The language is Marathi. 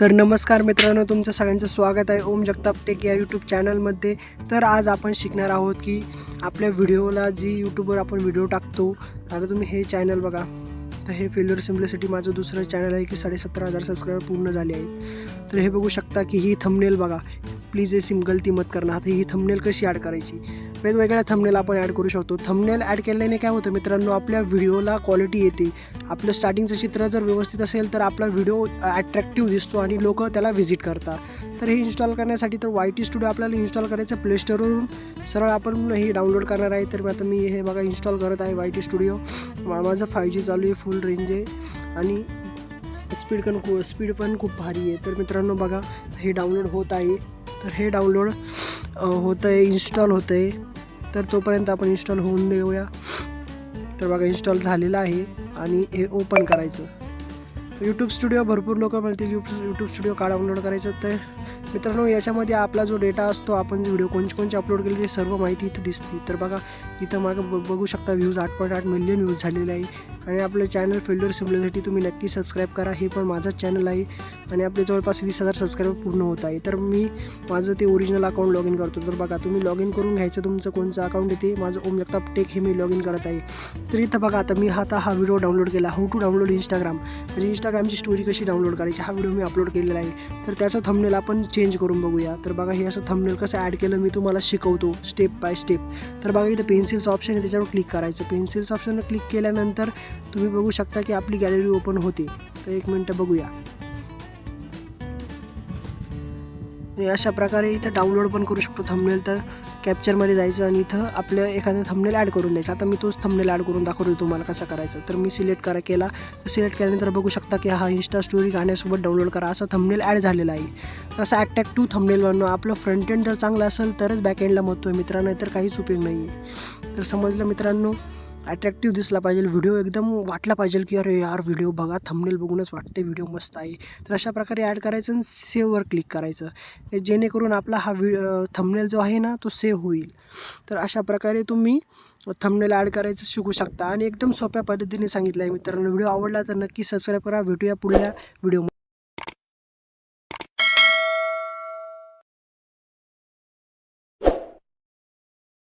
तर नमस्कार मित्रांनो तुमचं सगळ्यांचं स्वागत आहे ओम जगताप टेक या यूट्यूब चॅनलमध्ये तर आज आपण शिकणार आहोत की आपल्या व्हिडिओला जी यूट्यूबवर आपण व्हिडिओ टाकतो आता तुम्ही हे चॅनल बघा. तर हे फेल्युअर सिम्पलिसिटी माझं दुसरं चॅनल आहे की साडेसतरा हजार सबस्क्रायबर पूर्ण झाले आहेत. तर हे बघू शकता की ही थंबनेल बघा. प्लीज हे सिम गलती मत करणार आता ही थंबनेल कशी ॲड करायची? वेगवेगळ्या थंबनेल आपण ॲड करू शकतो. थंबनेल ॲड केल्याने काय होतं मित्रांनो आपल्या व्हिडिओला क्वालिटी येते. आपलं स्टार्टिंगचं चित्र जर व्यवस्थित असेल तर आपला व्हिडिओ ॲट्रॅक्टिव्ह दिसतो आणि लोक त्याला व्हिजिट करतात. तर हे इन्स्टॉल करण्यासाठी तर वाय टी स्टुडिओ आपल्याला इन्स्टॉल करायचं प्ले स्टोरवरून सरळ आपण हे डाउनलोड करणार आहे. तर आता मी हे बघा इन्स्टॉल करत आहे वाय टी स्टुडिओ माझं फाय जी चालू आहे फुल रेंज आहे. आणि स्पीड पण खूप स्पीड पण खूप भारी आहे. तर मित्रांनो बघा हे डाउनलोड होत आहे. तर हे डाउनलोड होतं आहे इन्स्टॉल होतं आहे तर तोपर्यंत आपण इन्स्टॉल होऊन देऊया. तर बघा इन्स्टॉल झालेलं आहे आणि हे ओपन करायचं. यूट्यूब स्टुडिओ भरपूर लोक म्हणतील यूट्यूब यूट्यूब स्टुडिओ का डाउनलोड करायचं. तर मित्रांनो याच्यामध्ये आपला जो डेटा असतो आपण जे व्हिडिओ कोणचे कोणचे अपलोड केले ते सर्व माहिती इथं दिसते. तर बघा इथं मागं ब बघू शकता व्ह्यूज आठ पॉईंट आठ मिलियन व्ह्यूज झालेले आहे. आणि आपलं चॅनल फेल्युअर सिम्पलिसिटी तुम्ही नक्की सबस्क्राईब करा. हे पण माझंच चॅनल आहे. आणि आपले जवळपास वीस हजार सबस्क्राईबर पूर्ण होत आहे. तर मी माझं ते ओरिजिनल अकाउंट लॉग इन करतो. तर बघा तुम्ही लॉग इन करून घ्यायचं तुमचं कोणचं अकाउंट येते माझं ओम जगताप टेक हे मी लॉग इन करत आहे. तर इथं बघा आता मी हा आता हा व्हिडिओ डाउनलोड केला. हाऊ टू डाउनलोड इंस्टाग्राम म्हणजे इंस्टाग्रामची स्टोरी कशी डाउनलोड करायची हा व्हिडिओ मी अपलोड केलेला आहे. तर त्याचं थंबनेल आपण चेंज करून बघूया. तर बघा हे असं थंबनेल कसं ॲड केलं मी तुम्हाला शिकवतो स्टेप बाय स्टेप तर बघा इथं पेन्सिल्स ऑप्शन आहे त्याच्यावर क्लिक करायचं. पेन्सिल्स ऑप्शनवर क्लिक केल्यानंतर तुम्ही बघू शकता की आपली गॅलरी ओपन होते. तर एक मिनटं बघूया. अशा प्रकारे इथं डाउनलोड पण करू शकतो थंबनेल तर कॅप्चरमध्ये जायचं आणि इथं आपलं एखादं थंबनेल ॲड करून द्यायचं. आता मी तोच थंबनेल ॲड करून दाखवतो तुम्हाला कसं करायचं. तर मी सिलेक्ट करा केला. तर सिलेक्ट केल्यानंतर बघू शकता की हा इंस्टा स्टोरी गाण्यासोबत डाउनलोड करा. असं थंबनेल ॲड झालेला आहे. असं टू थंबनेल बनणं आपलं फ्रंट एंड जर चांगलं असेल तरच बॅक एंडला महत्त्व आहे मित्रांनो. तर काहीच उपयोग नाही आहे तर समजलं मित्रांनो? अट्रॅक्टिव्ह दिसला पाहिजे व्हिडिओ एकदम वाटला पाहिजे की अरे यार व्हिडिओ बघा थंबनेल बघूनच वाटते व्हिडिओ मस्त आहे. तर अशा प्रकारे ॲड करायचं आणि सेववर क्लिक करायचं. जेणेकरून आपला हा व्हि थंबनेल जो आहे ना तो सेव्ह होईल. तर अशा प्रकारे तुम्ही थंबनेल ॲड करायचं शिकू शकता. आणि एकदम सोप्या पद्धतीने सांगितलं आहे मित्रांनो व्हिडिओ आवडला तर नक्की सबस्क्राईब करा. भेटूया पुढल्या व्हिडिओ